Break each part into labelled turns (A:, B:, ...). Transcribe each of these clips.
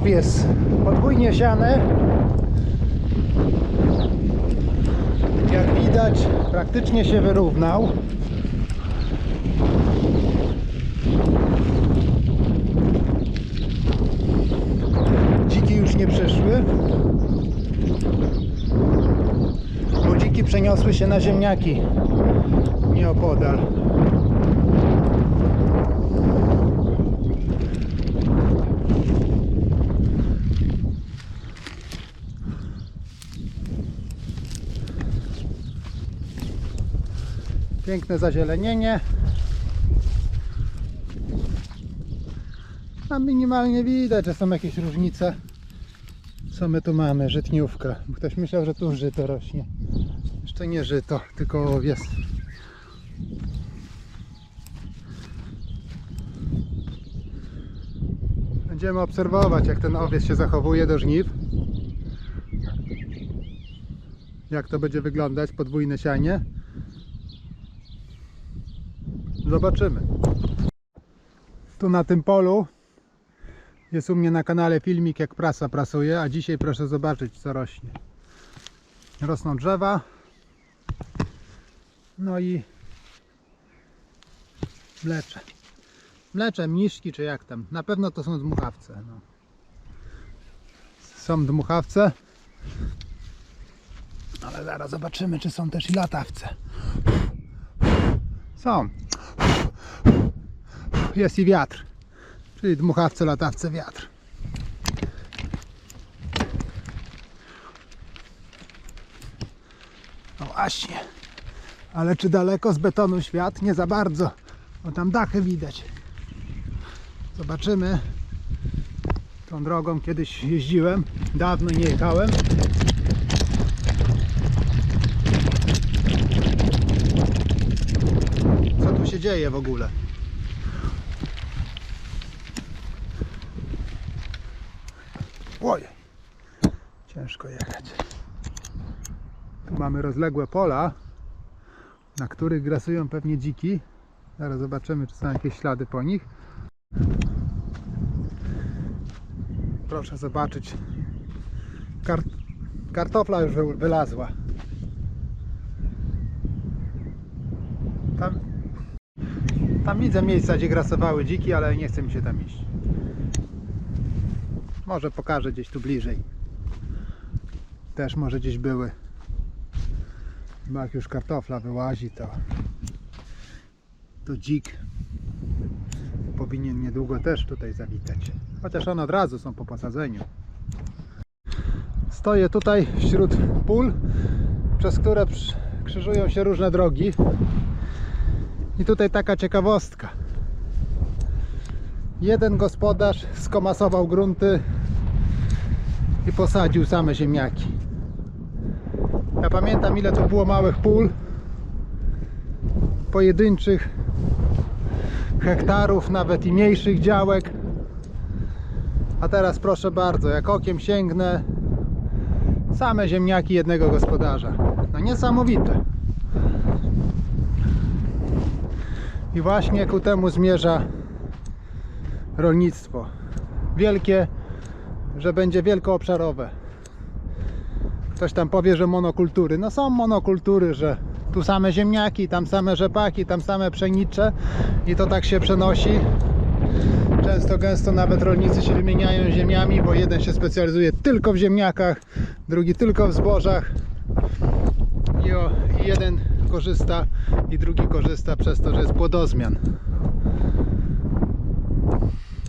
A: owies podwójnie siane. Jak widać, praktycznie się wyrównał. Dziki już nie przyszły. Bo dziki przeniosły się na ziemniaki nieopodal. Piękne zazielenienie. A minimalnie widać, że są jakieś różnice. Co my tu mamy? Żytniówka. Ktoś myślał, że tu żyto rośnie. Jeszcze nie żyto, tylko owies. Będziemy obserwować, jak ten owies się zachowuje do żniw. Jak to będzie wyglądać, podwójne sianie. Zobaczymy. Tu na tym polu jest u mnie na kanale filmik jak prasa prasuje, a dzisiaj proszę zobaczyć co rośnie. Rosną drzewa. No i mlecze. Mlecze, mniszki czy jak tam. Na pewno to są dmuchawce. No. Są dmuchawce. Ale zaraz zobaczymy czy są też i latawce. Są. Jest i wiatr. Czyli dmuchawce, latawce, wiatr. No właśnie. Ale czy daleko z betonu świat? Nie za bardzo. Bo tam dachy widać. Zobaczymy. Tą drogą kiedyś jeździłem. Dawno nie jechałem. Co tu się dzieje w ogóle? Oj, ciężko jechać. Tu mamy rozległe pola, na których grasują pewnie dziki. Zaraz zobaczymy, czy są jakieś ślady po nich. Proszę zobaczyć. Kart kartofla już wy wylazła. Tam widzę miejsca, gdzie grasowały dziki, ale nie chce mi się tam iść. Może pokażę gdzieś tu bliżej. Też może gdzieś były. Bo jak już kartofla wyłazi, to to dzik powinien niedługo też tutaj zawitać. Chociaż one od razu są po posadzeniu. Stoję tutaj wśród pól, przez które krzyżują się różne drogi. I tutaj taka ciekawostka. Jeden gospodarz skomasował grunty i posadził same ziemniaki. Ja pamiętam ile to było małych pól, pojedynczych hektarów, nawet i mniejszych działek. A teraz proszę bardzo, jak okiem sięgnę, same ziemniaki jednego gospodarza. No niesamowite. I właśnie ku temu zmierza rolnictwo. Wielkie, że będzie wielkoobszarowe. Ktoś tam powie, że monokultury. No są monokultury, że tu same ziemniaki, tam same rzepaki, tam same pszenicze i to tak się przenosi. Często gęsto nawet rolnicy się wymieniają ziemiami, bo jeden się specjalizuje tylko w ziemniakach, drugi tylko w zbożach. I, o, jeden korzysta i drugi korzysta przez to, że jest płodozmian.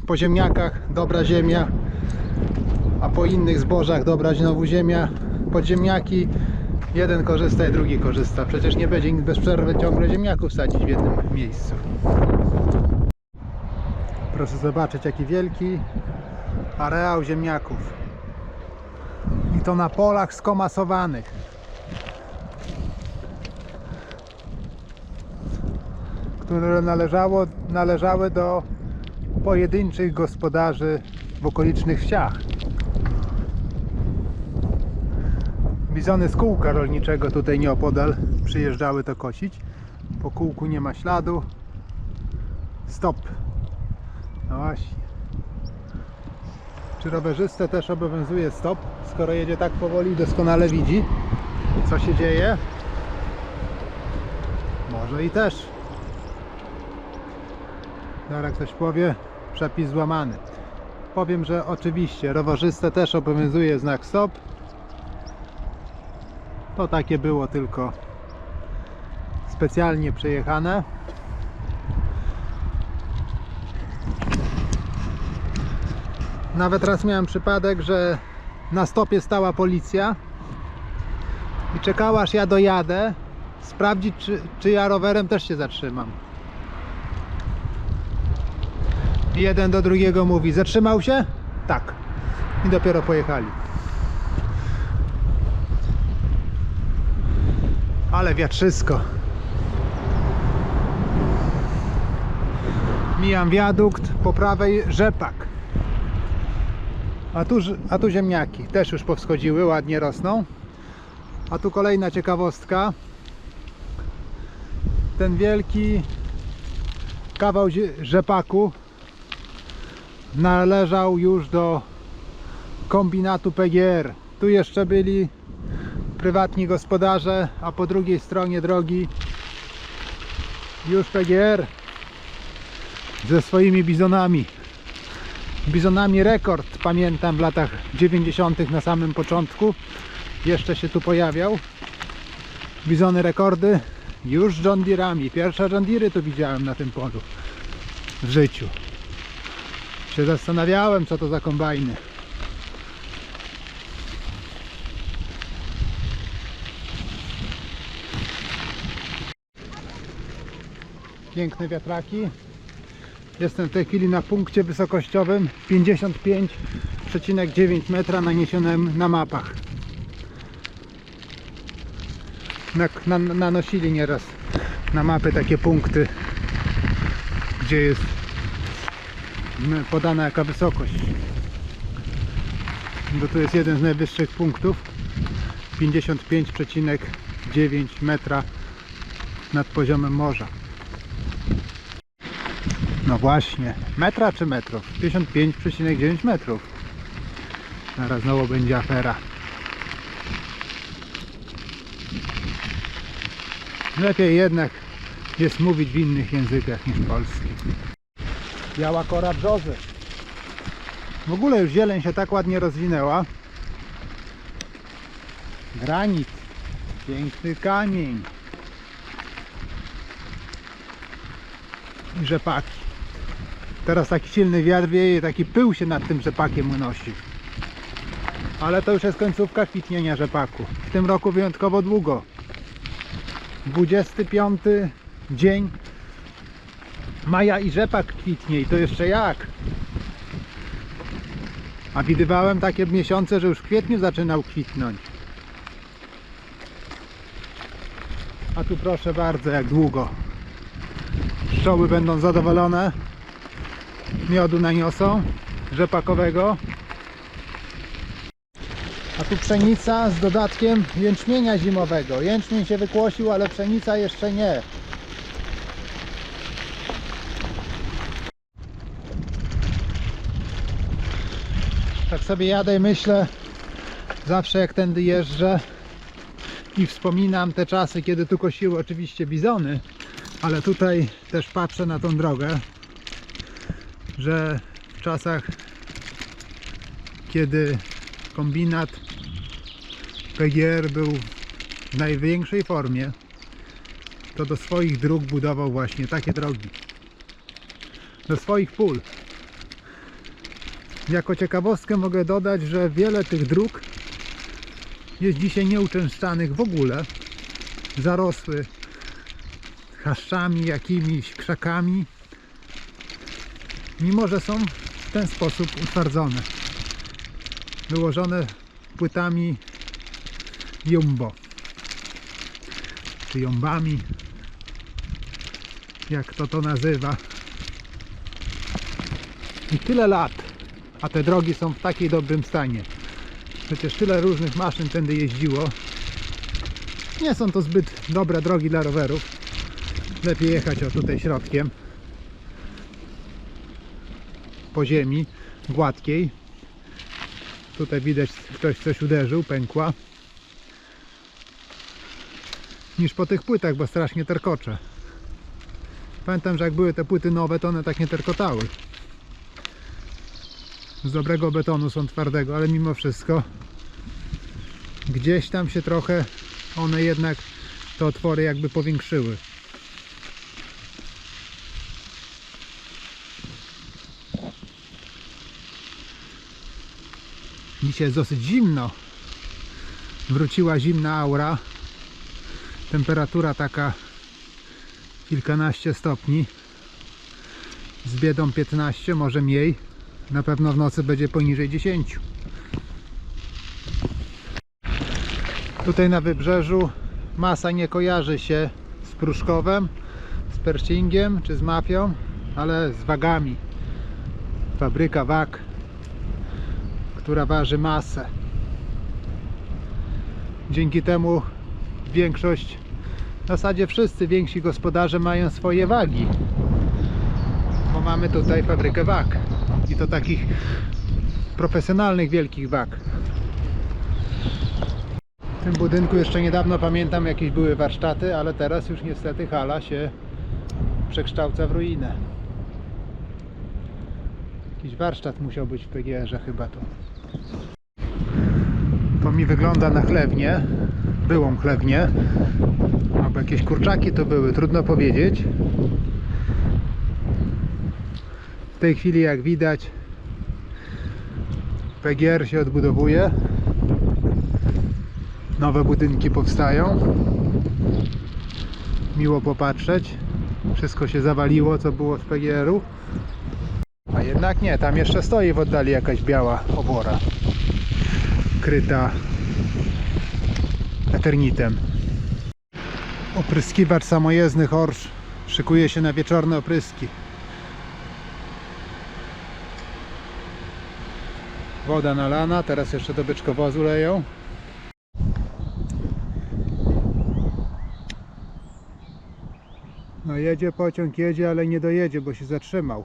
A: Po ziemniakach dobra ziemia, a po innych zbożach dobra znowu ziemia. Pod ziemniaki jeden korzysta i drugi korzysta. Przecież nie będzie nikt bez przerwy ciągle ziemniaków sadzić w jednym miejscu. Proszę zobaczyć jaki wielki areał ziemniaków. I to na polach skomasowanych. Które należało, należały do pojedynczych gospodarzy w okolicznych wsiach. Bizony z kółka rolniczego tutaj nieopodal przyjeżdżały to kosić. Po kółku nie ma śladu. Stop. No właśnie. Czy rowerzystę też obowiązuje stop, skoro jedzie tak powoli doskonale widzi, co się dzieje? Może i też. Zaraz ktoś powie, przepis złamany. Powiem, że oczywiście rowerzystę też obowiązuje znak stop. To takie było tylko specjalnie przejechane. Nawet raz miałem przypadek, że na stopie stała policja i czekała aż ja dojadę sprawdzić czy, czy ja rowerem też się zatrzymam. I jeden do drugiego mówi, zatrzymał się? Tak. I dopiero pojechali. Ale wiatrzysko. Mijam wiadukt, po prawej rzepak. A tu, a tu ziemniaki też już powschodziły, ładnie rosną. A tu kolejna ciekawostka. Ten wielki kawał rzepaku należał już do kombinatu PGR. Tu jeszcze byli prywatni gospodarze, a po drugiej stronie drogi już PGR ze swoimi bizonami. Bizonami rekord, pamiętam w latach 90. na samym początku. Jeszcze się tu pojawiał. Bizony rekordy już John Deere'ami. Pierwsze John Deere'y tu widziałem na tym polu w życiu. Się zastanawiałem, co to za kombajny. Piękne wiatraki. Jestem w tej chwili na punkcie wysokościowym 55,9 metra naniesionym na mapach. Na, na, nanosili nieraz na mapy takie punkty, gdzie jest podana jaka wysokość. Bo tu jest jeden z najwyższych punktów 55,9 metra nad poziomem morza. No właśnie, metra czy metrów? 55,9 metrów. Zaraz znowu będzie afera. Lepiej jednak jest mówić w innych językach niż polski. Biała kora brzozy. W ogóle już zieleń się tak ładnie rozwinęła. Granit. Piękny kamień. I rzepaki. Teraz taki silny wiatr wieje, taki pył się nad tym rzepakiem unosi. Ale to już jest końcówka kwitnienia rzepaku. W tym roku wyjątkowo długo. 25 dzień maja i rzepak kwitnie i to jeszcze jak. A widywałem takie miesiące, że już w kwietniu zaczynał kwitnąć. A tu proszę bardzo, jak długo. Pszczoły będą zadowolone. Miodu naniosą, rzepakowego. A tu pszenica z dodatkiem jęczmienia zimowego. Jęczmień się wykłosił, ale pszenica jeszcze nie. Sobie jadę i myślę, zawsze jak tędy jeżdżę i wspominam te czasy, kiedy tu kosiły oczywiście bizony, ale tutaj też patrzę na tą drogę, że w czasach, kiedy kombinat PGR był w największej formie, to do swoich dróg budował właśnie takie drogi. Do swoich pól. Jako ciekawostkę mogę dodać, że wiele tych dróg jest dzisiaj nieuczęszczanych w ogóle. Zarosły chaszczami, jakimiś krzakami, mimo że są w ten sposób utwardzone. Wyłożone płytami jumbo, czy jombami, jak kto to nazywa. I tyle lat, a te drogi są w takiej dobrym stanie. Przecież tyle różnych maszyn tędy jeździło. Nie są to zbyt dobre drogi dla rowerów. Lepiej jechać o tutaj środkiem. Po ziemi gładkiej. Tutaj widać ktoś coś uderzył, pękła. Niż po tych płytach, bo strasznie terkocze. Pamiętam, że jak były te płyty nowe, to one tak nie terkotały. Z dobrego betonu są twardego, ale mimo wszystko gdzieś tam się trochę one jednak te otwory jakby powiększyły. Dzisiaj jest dosyć zimno. Wróciła zimna aura. Temperatura taka kilkanaście stopni. Z biedą 15, może mniej. Na pewno w nocy będzie poniżej 10. Tutaj na wybrzeżu masa nie kojarzy się z Pruszkowem, z Pershingiem czy z mafią, ale z wagami. Fabryka wag, która waży masę. Dzięki temu większość, w zasadzie wszyscy więksi gospodarze mają swoje wagi. Bo mamy tutaj fabrykę wag. I to takich profesjonalnych wielkich wag. W tym budynku jeszcze niedawno pamiętam jakieś były warsztaty, ale teraz już niestety hala się przekształca w ruinę. Jakiś warsztat musiał być w PGR-ze chyba to. To mi wygląda na chlewnię, byłą chlewnię, albo jakieś kurczaki to były, trudno powiedzieć. W tej chwili jak widać PGR się odbudowuje. Nowe budynki powstają. Miło popatrzeć. Wszystko się zawaliło, co było z PGR-u. A jednak nie, tam jeszcze stoi w oddali jakaś biała obora. Kryta eternitem. Opryskiwacz samojezdny Horsz szykuje się na wieczorne opryski. Woda nalana, teraz jeszcze do beczkowozu leją. No jedzie pociąg, jedzie, ale nie dojedzie, bo się zatrzymał.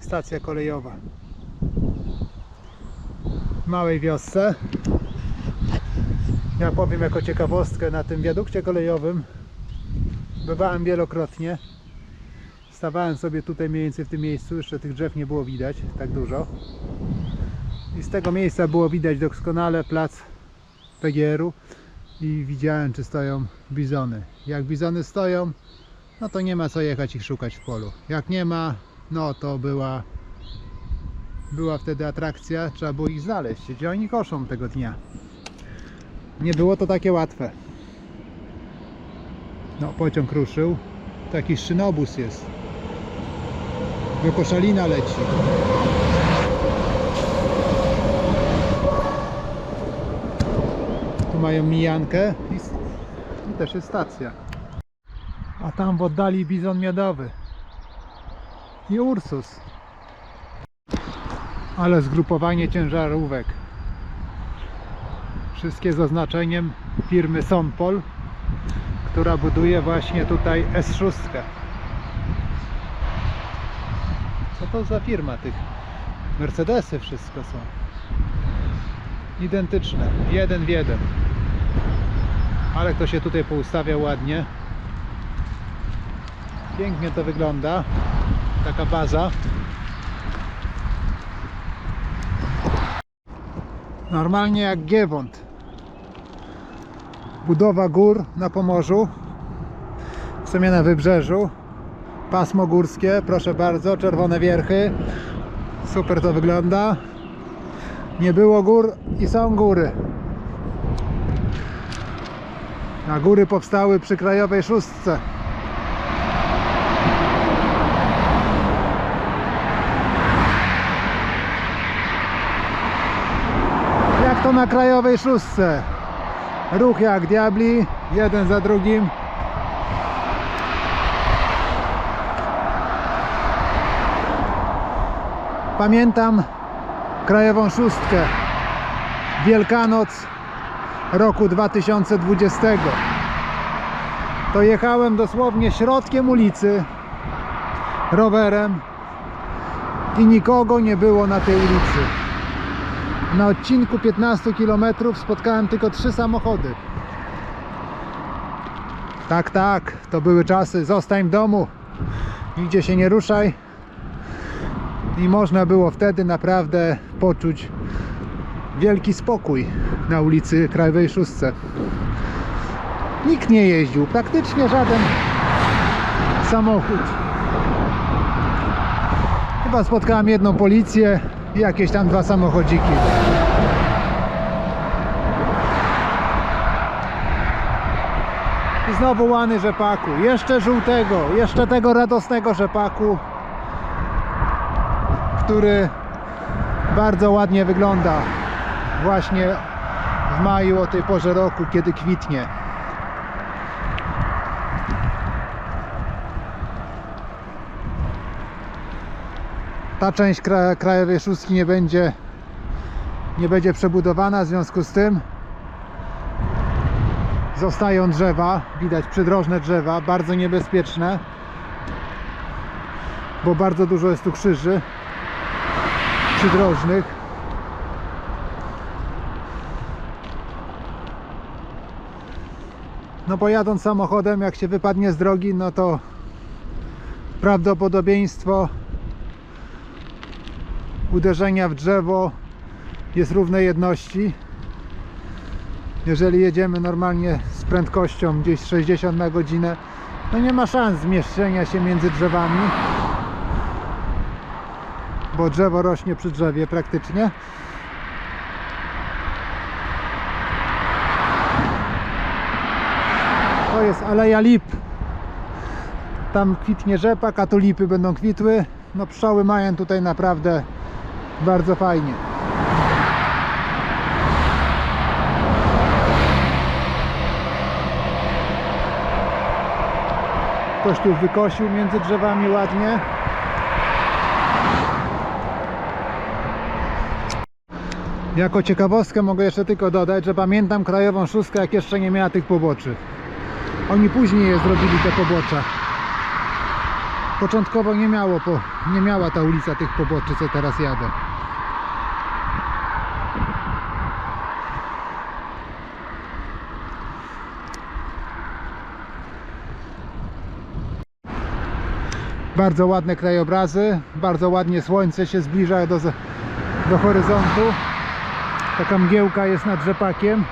A: Stacja kolejowa. W małej wiosce. Ja powiem jako ciekawostkę, na tym wiadukcie kolejowym bywałem wielokrotnie. Stawałem sobie tutaj mniej więcej w tym miejscu, jeszcze tych drzew nie było widać tak dużo. I z tego miejsca było widać doskonale plac PGR-u i widziałem czy stoją bizony. Jak bizony stoją, no to nie ma co jechać ich szukać w polu. Jak nie ma, no to była była wtedy atrakcja, trzeba było ich znaleźć, gdzie oni koszą tego dnia. Nie było to takie łatwe. No, pociąg ruszył. Taki szynobus jest. Do Koszalina leci. Tu mają mijankę i, i też jest stacja. A tam w oddali bizon miodowy. I Ursus. Ale zgrupowanie ciężarówek. Wszystkie z oznaczeniem firmy Sonpol, która buduje właśnie tutaj S6. Co to za firma tych? Mercedesy wszystko są. Identyczne, jeden w jeden. Ale kto się tutaj poustawia ładnie. Pięknie to wygląda. Taka baza. Normalnie jak Giewont. Budowa gór na Pomorzu. W sumie na wybrzeżu. Pasmo górskie, proszę bardzo, czerwone wierchy. Super to wygląda. Nie było gór i są góry. A góry powstały przy krajowej szóstce. Jak to na krajowej szóstce? Ruch jak diabli, jeden za drugim. Pamiętam krajową szóstkę. Wielkanoc roku 2020. To jechałem dosłownie środkiem ulicy rowerem. i nikogo nie było na tej ulicy. Na odcinku 15 km spotkałem tylko trzy samochody. Tak, tak, to były czasy. Zostań w domu, nigdzie się nie ruszaj. I można było wtedy naprawdę poczuć wielki spokój na ulicy Krajowej Szóstce. Nikt nie jeździł, praktycznie żaden samochód. Chyba spotkałem jedną policję i jakieś tam dwa samochodziki. I znowu łany rzepaku. Jeszcze żółtego, jeszcze tego radosnego rzepaku, który bardzo ładnie wygląda właśnie w maju o tej porze roku, kiedy kwitnie. Ta część kra krajowej szóstki nie będzie nie będzie przebudowana, w związku z tym zostają drzewa, widać przydrożne drzewa, bardzo niebezpieczne, bo bardzo dużo jest tu krzyży przydrożnych. No bo jadąc samochodem, jak się wypadnie z drogi, no to prawdopodobieństwo uderzenia w drzewo jest równej jedności. Jeżeli jedziemy normalnie z prędkością gdzieś 60 na godzinę, no nie ma szans zmieszczenia się między drzewami, bo drzewo rośnie przy drzewie praktycznie. To jest Aleja Lip. Tam kwitnie rzepak, a tu lipy będą kwitły. No pszczoły mają tutaj naprawdę bardzo fajnie. Ktoś tu wykosił między drzewami ładnie. Jako ciekawostkę mogę jeszcze tylko dodać, że pamiętam krajową szóstkę, jak jeszcze nie miała tych poboczy. Oni później je zrobili te pobocza. Początkowo nie miało, po, nie miała ta ulica tych poboczy, co teraz jadę. Bardzo ładne krajobrazy, bardzo ładnie słońce się zbliża do, do horyzontu. Taka mgiełka jest nad rzepakiem.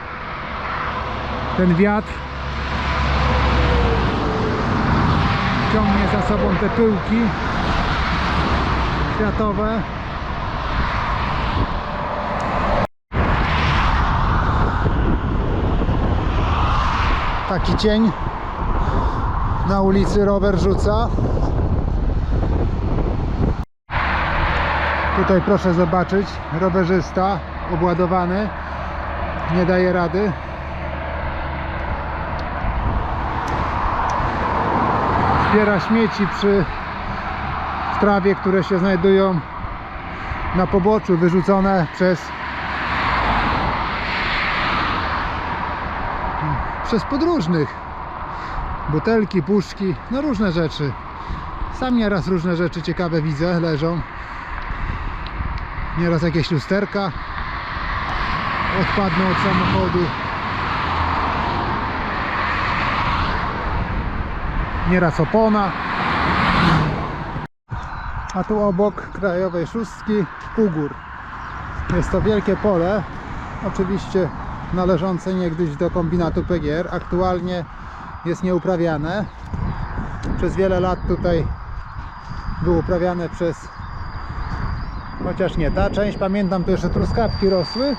A: Ten wiatr ciągnie za sobą te pyłki kwiatowe. Taki cień na ulicy rower rzuca. Tutaj proszę zobaczyć, rowerzysta obładowany, nie daje rady. Zbiera śmieci przy w trawie, które się znajdują na poboczu, wyrzucone przez przez podróżnych. Butelki, puszki, no różne rzeczy. Sam nieraz różne rzeczy ciekawe widzę, leżą. Nieraz jakieś lusterka odpadną od samochodu. Nieraz opona. A tu obok krajowej szóstki Ugór. Jest to wielkie pole, oczywiście należące niegdyś do kombinatu PGR. Aktualnie jest nieuprawiane. Przez wiele lat tutaj było uprawiane przez chociaż nie ta część, pamiętam to jeszcze truskawki rosły,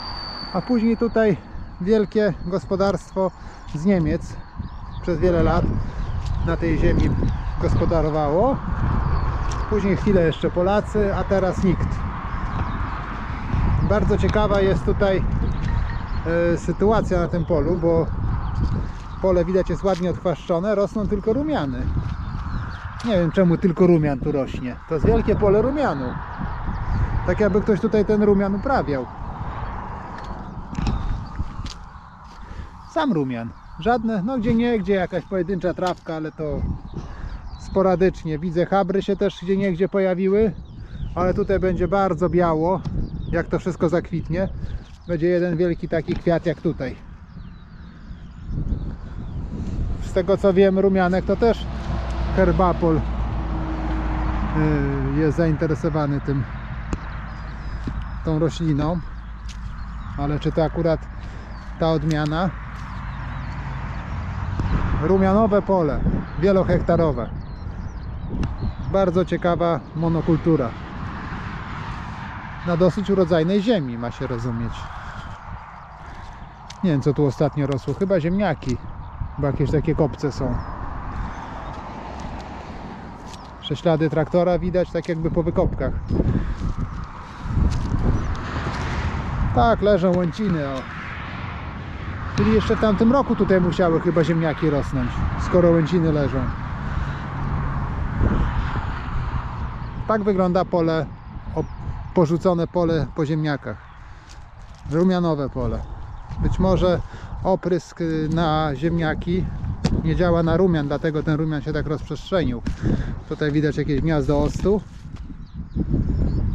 A: a później tutaj wielkie gospodarstwo z Niemiec przez wiele lat na tej ziemi gospodarowało. Później chwilę jeszcze Polacy, a teraz nikt. Bardzo ciekawa jest tutaj e, sytuacja na tym polu, bo pole widać jest ładnie odchwaszczone, rosną tylko rumiany. Nie wiem czemu tylko rumian tu rośnie. To jest wielkie pole rumianu. Tak jakby ktoś tutaj ten rumian uprawiał. Sam rumian. Żadne, no gdzie nie, gdzie jakaś pojedyncza trawka, ale to sporadycznie. Widzę habry się też gdzie nie gdzie pojawiły, ale tutaj będzie bardzo biało, jak to wszystko zakwitnie. Będzie jeden wielki taki kwiat jak tutaj. Z tego co wiem, rumianek to też herbapol yy, jest zainteresowany tym tą rośliną. Ale czy to akurat ta odmiana? Rumianowe pole, wielohektarowe. Bardzo ciekawa monokultura. Na dosyć urodzajnej ziemi ma się rozumieć. Nie wiem co tu ostatnio rosło, chyba ziemniaki, bo jakieś takie kopce są. Prześlady traktora widać tak jakby po wykopkach. Tak, leżą łęciny. O. Czyli jeszcze w tamtym roku tutaj musiały chyba ziemniaki rosnąć, skoro łęciny leżą. Tak wygląda pole, porzucone pole po ziemniakach. Rumianowe pole. Być może oprysk y, na ziemniaki nie działa na rumian, dlatego ten rumian się tak rozprzestrzenił. Tutaj widać jakieś gniazdo ostu.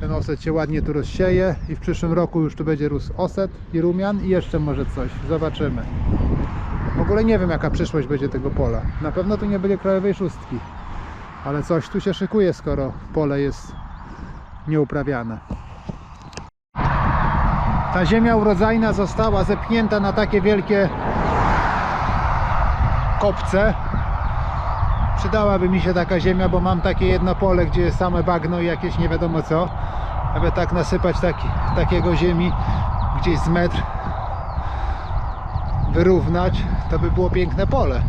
A: Ten oset się ładnie tu rozsieje i w przyszłym roku już tu będzie rósł oset i rumian i jeszcze może coś. Zobaczymy. W ogóle nie wiem jaka przyszłość będzie tego pola. Na pewno tu nie będzie krajowej szóstki. Ale coś tu się szykuje, skoro pole jest nieuprawiane. Ta ziemia urodzajna została zepchnięta na takie wielkie kopce. Przydałaby mi się taka ziemia, bo mam takie jedno pole, gdzie jest same bagno i jakieś nie wiadomo co. Aby tak nasypać taki, takiego ziemi gdzieś z metr, wyrównać, to by było piękne pole.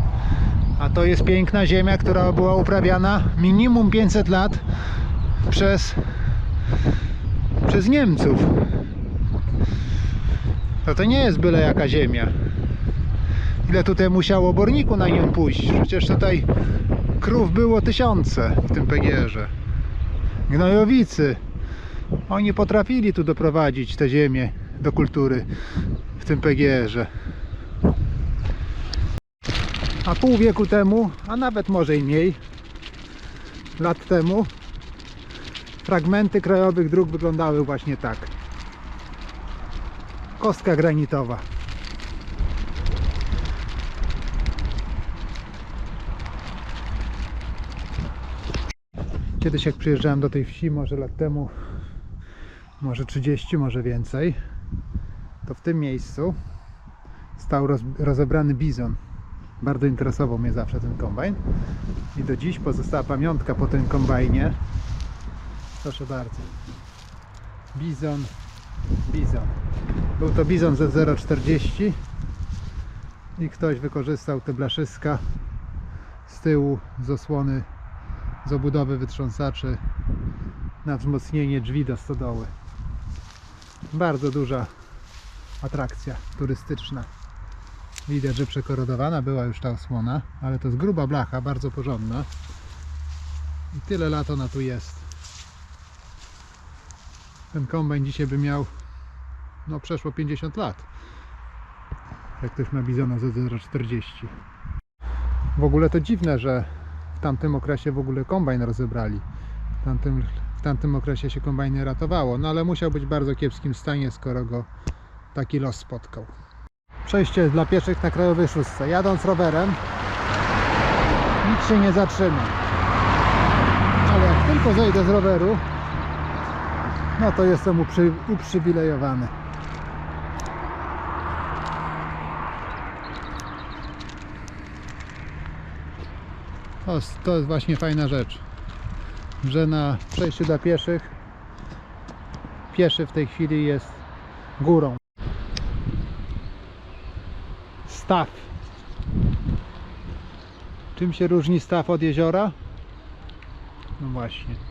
A: A to jest piękna ziemia, która była uprawiana minimum 500 lat przez, przez Niemców. To to nie jest byle jaka ziemia. Ile tutaj musiało oborniku na nią pójść? Przecież tutaj krów było tysiące w tym pegierze. Gnojowicy. Oni potrafili tu doprowadzić tę ziemię do kultury w tym pegierze. A pół wieku temu, a nawet może i mniej lat temu, fragmenty krajowych dróg wyglądały właśnie tak. Kostka granitowa. Kiedyś jak przyjeżdżałem do tej wsi, może lat temu, może 30, może więcej, to w tym miejscu stał roz, rozebrany bizon. Bardzo interesował mnie zawsze ten kombajn. I do dziś pozostała pamiątka po tym kombajnie. Proszę bardzo. Bizon, bizon. Był to bizon ze 0,40 i ktoś wykorzystał te blaszyska z tyłu z osłony z obudowy wytrząsaczy na wzmocnienie drzwi do stodoły. Bardzo duża atrakcja turystyczna. Widać, że przekorodowana była już ta osłona, ale to jest gruba blacha, bardzo porządna. I tyle lat ona tu jest. Ten kombajn dzisiaj by miał no przeszło 50 lat. Jak ktoś ma bizona za 0,40. W ogóle to dziwne, że tamtym okresie w ogóle kombajn rozebrali. W tamtym, w tamtym okresie się kombajny ratowało, no ale musiał być w bardzo kiepskim stanie, skoro go taki los spotkał. Przejście dla pieszych na krajowej szóstce. Jadąc rowerem nic się nie zatrzyma. Ale jak tylko zejdę z roweru, no to jestem uprzy, uprzywilejowany. To, jest- to jest właśnie fajna rzecz, że na przejściu dla pieszych pieszy w tej chwili jest górą. Staw. Czym się różni staw od jeziora? No właśnie.